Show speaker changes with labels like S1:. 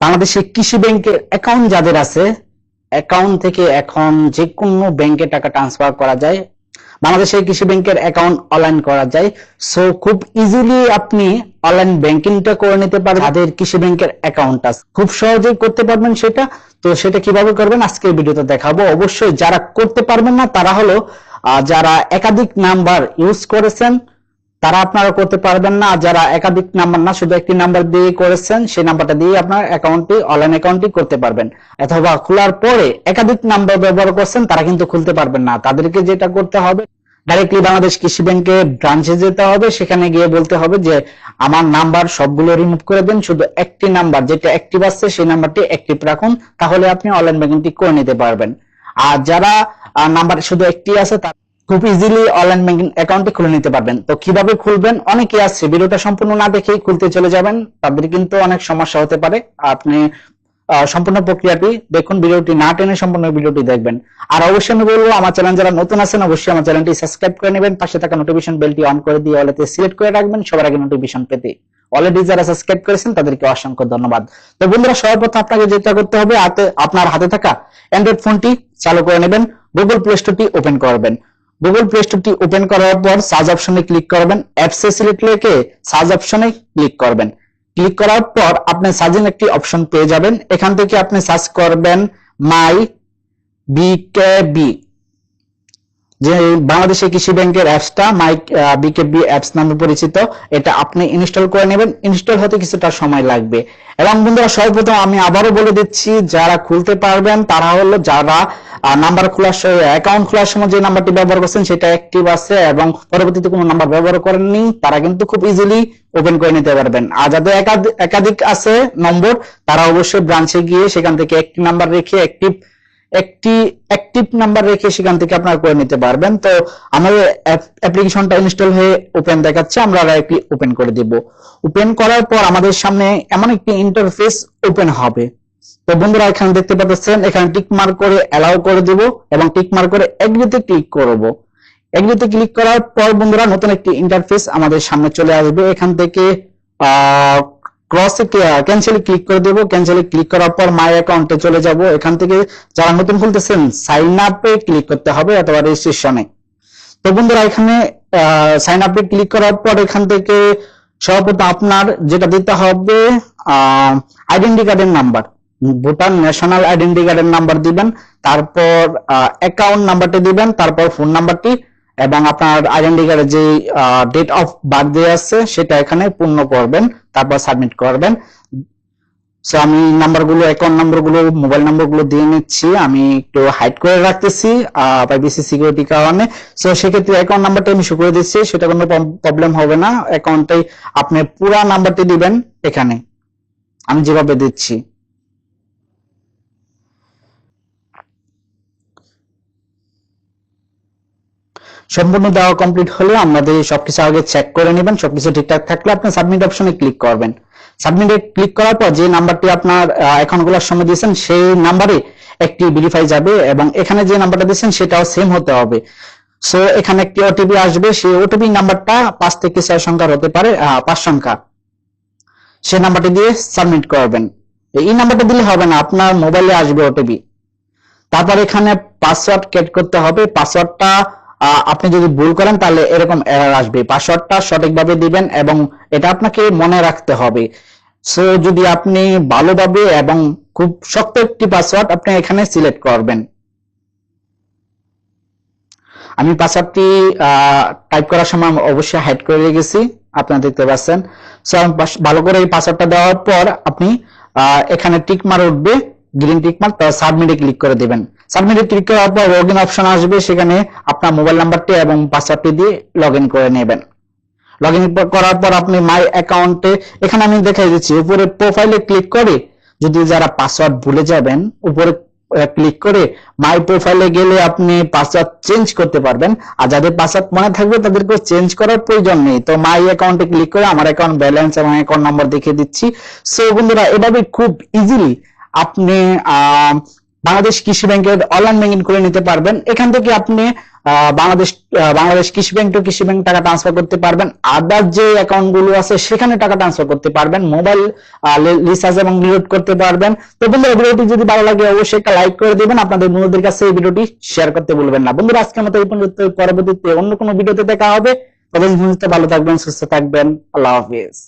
S1: বাংলাদেশে কৃষি ব্যাংকের অ্যাকাউন্ট যাদের আছে অ্যাকাউন্ট থেকে এখন যে কোনো ব্যাংকে টাকা ট্রান্সফার করা যায় বাংলাদেশে কৃষি ব্যাংকের অ্যাকাউন্ট অনলাইন করা যায়। সো খুব ইজিলি আপনি অনলাইন ব্যাংকিংটা করে নিতে পারবেন। যাদের কৃষি ব্যাংকের অ্যাকাউন্ট আছে, খুব সহজেই করতে পারবেন সেটা। তো সেটা কীভাবে করবেন? আজকে ভিডিওতে দেখাবো। অবশ্যই যারা করতে পারবেন না, তারা হলো যারা একাধিক নাম্বার ইউজ করেছেন তারা আপনারা করতে পারবেন না, যারা একাধিক নাম্বার না, শুধু একটি নাম্বার দিয়ে করেছেন, সেই নাম্বারটা দিয়ে আপনার অ্যাকাউন্টটি, অনলাইন অ্যাকাউন্টটি করতে পারবেন। অথবা খোলার পরে একাধিক নাম্বার ব্যবহার করছেন, তারা কিন্তু খুলতে পারবেন না। তাদেরকে যেটা করতে হবে ডাইরেক্টলি বাংলাদেশ কৃষি ব্যাংকে ব্রাঞ্চে যেতে হবে, সেখানে গিয়ে বলতে হবে যে, আমার নাম্বার সবগুলো রিমুভ করে দেন, শুধু একটি নাম্বার, যেটা অ্যাক্টিভ আছে, সেই নাম্বারটি অ্যাক্টিভ রাখুন, তাহলে আপনি অনলাইন ব্যাংকিংটি করে নিতে পারবেন। আর যারা নাম্বার শুধু একটি আছে, তার খুব ইজিলি অনলাইন ব্যাংকিং অ্যাকাউন্টটি খুলে নিতে পারবেন। তো কীভাবে খুলবেন? অনেকে আছে ভিডিওটা সম্পূর্ণ না দেখেই খুলতে চলে যাবেন। তাদের কিন্তু অনেক সমস্যা হতে পারে। আপনি সম্পূর্ণ প্রক্রিয়াটি দেখুন, ভিডিওটি না টেনে সম্পূর্ণ ভিডিওটি দেখবেন। আর অবশ্যই আমি বলব, আমার চ্যানেল যারা নতুন আছেন, অবশ্যই আমার চ্যানেলটি সাবস্ক্রাইব করে নেবেন। পাশে থাকা নোটিফিকেশন বেলটি অন করে দিয়ে অলরেডি সিলেক্ট করে রাখবেন। সবার আগে নোটিফিকেশন পেতে। অলরেডি যারা সাবস্ক্রাইব করেছেন, তাদেরকে অসংখ্য ধন্যবাদ। তো বন্ধুরা, সর্বপ্রথম আপনাকে যেটা করতে হবে আপনার হাতে থাকা অ্যান্ড্রয়েড ফোনটি চালু করে নেবেন। গুগল প্লে স্টোরটি ওপেন করবেন। গুগল প্লে স্টোরটি ওপেন করার পর সার্চ অপশনে ক্লিক করবেন অ্যাপসে সিলেক্ট রেখে সার্চ অপশনে ক্লিক করবেন। ক্লিক করার পর আপনি সার্চিং একটি অপশন পেয়ে যাবেন। এখান থেকে আপনি সার্চ করবেন মাই বিকেবি যে বাংলাদেশে কৃষি ব্যাংকের অ্যাপসটা মাই বিকেবি অ্যাপস নামে পরিচিত, এটা আপনি ইনস্টল করে নেবেন। ইনস্টল হতে কিছুটা সময় লাগবে। এবং বন্ধুরা, সর্বপ্রথম আমি আবারও বলে দিচ্ছি, যারা খুলতে পারবেন, তারা হলো যারা নাম্বার খোলার অ্যাকাউন্ট খোলার সময় যে নাম্বারটি ব্যবহার করছেন, সেটা অ্যাক্টিভ আছে এবং পরবর্তীতে কোনো নাম্বার ব্যবহার করেননি তারা কিন্তু খুব ইজিলি ওপেন করে নিতে পারবেন। আর যাদের একাধিক আছে নম্বর, তারা অবশ্যই ব্রাঞ্চে গিয়ে সেখান থেকে একটি নাম্বার রেখে অ্যাক্টিভ একটি অ্যাক্টিভ নাম্বার রেখে সেখান থেকে আপনারা করে নিতে পারবেন। তো আমাদের অ্যাপ্লিকেশনটা ইনস্টল হয়ে ওপেন দেখাচ্ছে, আমরা ডাইরেক্টলি ওপেন করে দিব। ওপেন করার পর আমাদের সামনে এমন একটি ইন্টারফেস ওপেন হবে। তো বন্ধুরা, এখানে দেখতে পাচ্ছেন, এখানে টিক মার্ক করে অ্যালাউ করে দিব এবং টিক মার্ক করে এগ্রিতে ক্লিক করব। এগ্রিতে ক্লিক করার পর বন্ধুরা, নতুন একটি ইন্টারফেস আমাদের সামনে চলে আসবে। এখান থেকে ক্রসে ক্যান্সেলে ক্লিক করে দেব। ক্যান্সেলে ক্লিক করার পর মাই অ্যাকাউন্টে চলে যাব। এখান থেকে যারা নতুন খুলতেছেন সাইন আপে ক্লিক করতে হবে অথবা রেজিস্ট্রেশনে তো বন্ধুরা, এখানে সাইন আপে ক্লিক করার পর এখান থেকে সর্বপ্রথম আপনার যেটা দিতে হবে আইডেন্টি কার্ডের নাম্বার ভুটান ন্যাশনাল আইডেন্টি কার্ডের নাম্বার দিবেন, তারপর অ্যাকাউন্ট নাম্বারটি দিবেন, তারপর ফোন নাম্বারটি এবং আপনার আইডেন্টি কার্ডে যে ডেট অফ বার্থডে আছে, সেটা এখানে পূর্ণ করবেন, তারপর সাবমিট করবেন। সো আমি নাম্বারগুলো অ্যাকাউন্ট নাম্বারগুলো মোবাইল নাম্বারগুলো দিয়ে নিচ্ছি, আমি একটু হাইড করে রাখতেছি প্রাইভেসি সিকিউরিটি কারণে। সো সেক্ষেত্রে অ্যাকাউন্ট নাম্বারটা আমি শো করে দিচ্ছি, সেটা কোনো প্রবলেম হবে না। অ্যাকাউন্টটাই আপনি পুরা নাম্বারটি দিবেন এখানে। আমি যেভাবে দিচ্ছি। সম্পূর্ণ দেওয়া কমপ্লিট হলে আমাদের সবকিছু আগে চেক করে নেবেন, সবকিছু ঠিকঠাক থাকলে আপনি সাবমিট অপশনে ক্লিক করবেন। সাবমিটে ক্লিক করার পর যে নাম্বারটি আপনার অ্যাকাউন্ট খোলার সময় দিয়েছেন, সেই নাম্বারে একটি ভেরিফাই যাবে এবং এখানে যে নাম্বারটা দিয়েছেন, সেটাও সেম হতে হবে। সো এখানে একটি ওটিপি আসবে, সেই ওটিপি নাম্বারটা পাঁচ থেকে ছয় সংখ্যার হতে পারে পাঁচ সংখ্যা। সেই নাম্বারটি দিয়ে সাবমিট করবেন। এই নাম্বারটা দিলে হবে না, আপনার মোবাইলে আসবে ওটিপি তারপর এখানে পাসওয়ার্ড ক্রিয়েট করতে হবে পাসওয়ার্ডটা আপনি যদি ভুল করেন, তাহলে এরকম এরর আসবে। পাসওয়ার্ডটা সঠিকভাবে দিবেন এবং এটা আপনাকে মনে রাখতে হবে। সো যদি আপনি ভালোভাবে এবং খুব শক্ত একটি পাসওয়ার্ড আপনি এখানে সিলেক্ট করবেন। আমি পাসওয়ার্ডটি টাইপ করার সময় অবশ্যই হাইড করে রেখেছি। আপনারা দেখতে পাচ্ছেন। সো ভালো করে এই পাসওয়ার্ডটা দেওয়ার পর আপনি এখানে টিক মার উঠবে গ্রিন টিক মার্ক তারপর সাবমিটে ক্লিক করে দিবেন। সাবমিটে ক্লিক করার পর লগ ইন অপশন আসবে, সেখানে আপনার মোবাইল নাম্বারটি এবং পাসওয়ার্ডটি দিয়ে লগ ইন করে নেবেন। লগ ইন করার পর আপনি মাই অ্যাকাউন্টে এখানে আমি দেখাই দিচ্ছি, উপরে প্রোফাইলে ক্লিক করে যদি যারা পাসওয়ার্ড ভুলে যাবেন, উপরে ক্লিক করে মাই প্রোফাইলে গেলে আপনি পাসওয়ার্ড চেঞ্জ করতে পারবেন। আর যাদের পাসওয়ার্ড মনে থাকবে তাদেরকে চেঞ্জ করার প্রয়োজন নেই। তো মাই অ্যাকাউন্টে ক্লিক করে আমার অ্যাকাউন্ট ব্যালেন্স এবং অ্যাকাউন্ট নাম্বার দেখিয়ে দিচ্ছি। সো বন্ধুরা, এভাবে খুব ইজিলি আপনি বাংলাদেশ কৃষি ব্যাংকের অনলাইন ব্যাংকিং করে নিতে পারবেন। এখান থেকে আপনি Bangladesh Bangladesh Krishi bank to Krishi bank টাকা ট্রান্সফার করতে পারবেন। আদার যে অ্যাকাউন্টগুলো আছে, সেখানে টাকা ট্রান্সফার করতে পারবেন। মোবাইল রিচার্জ এবং রিলোড করতে পারবেন। তো বন্ধুরা, ভিডিওটি যদি ভালো লাগে, অবশ্যই একটা লাইক করে দিবেন। আপনাদের বন্ধুদের কাছে এই ভিডিওটি শেয়ার করতে ভুলবেন না। বন্ধুরা, আজকের মতো এই পর্যন্ত। পরবর্তীতে অন্য কোনো ভিডিওতে দেখা হবে। তবে ভালো থাকবেন, সুস্থ থাকবেন। আল্লাহ হাফিজ।